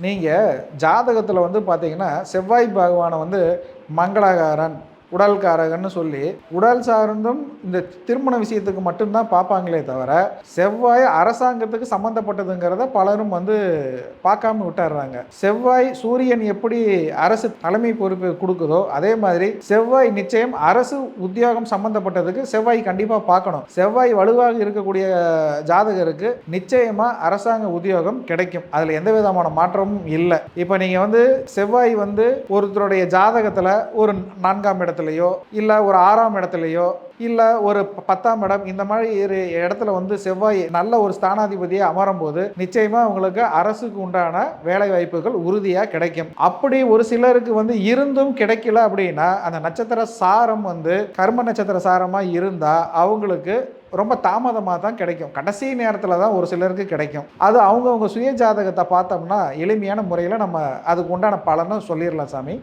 நீங்கள் ஜாதகத்தில் வந்து பார்த்தீங்கன்னா செவ்வாய் பகவானை வந்து மங்களகாரன் உடல்காரகன்னு சொல்லி உடல் சார்ந்தும் இந்த திருமண விஷயத்துக்கு மட்டும்தான் பார்ப்பாங்களே தவிர செவ்வாய் அரசாங்கத்துக்கு சம்மந்தப்பட்டதுங்கிறத பலரும் வந்து பார்க்காம விட்டுறாங்க. செவ்வாய் சூரியன் எப்படி அரசு தலைமை பொறுப்பு கொடுக்குதோ அதே மாதிரி செவ்வாய் நிச்சயம் அரசு உத்தியோகம் சம்மந்தப்பட்டதுக்கு செவ்வாய் கண்டிப்பாக பார்க்கணும். செவ்வாய் வலுவாக இருக்கக்கூடிய ஜாதகருக்கு நிச்சயமாக அரசாங்க உத்தியோகம் கிடைக்கும். அதில் எந்த விதமான மாற்றமும் இல்லை. இப்போ நீங்கள் வந்து செவ்வாய் வந்து ஒருத்தருடைய ஜாதகத்தில் ஒரு நான்காம் இடத்துலையோ இல்லை ஒரு ஆறாம் இடத்துலையோ இல்லை ஒரு பத்தாம் இடம் இந்த மாதிரி ஒரு இடத்துல வந்து செவ்வாய் நல்ல ஒரு ஸ்தானாதிபதியை அமரும் போது நிச்சயமாக உங்களுக்கு அரசுக்கு உண்டான வேலை வாய்ப்புகள் உறுதியாக கிடைக்கும். அப்படி ஒரு சிலருக்கு வந்து இருந்தும் கிடைக்கல அப்படின்னா அந்த நட்சத்திர சாரம் வந்து கர்ம நட்சத்திர சாரமாக இருந்தால் அவங்களுக்கு ரொம்ப தாமதமாக தான் கிடைக்கும். கடைசி நேரத்தில் தான் ஒரு சிலருக்கு கிடைக்கும். அது அவங்கவுங்க சுய ஜாதகத்தை பார்த்தோம்னா எளிமையான முறையில் நம்ம அதுக்கு உண்டான பலனும் சொல்லிடலாம் சாமி.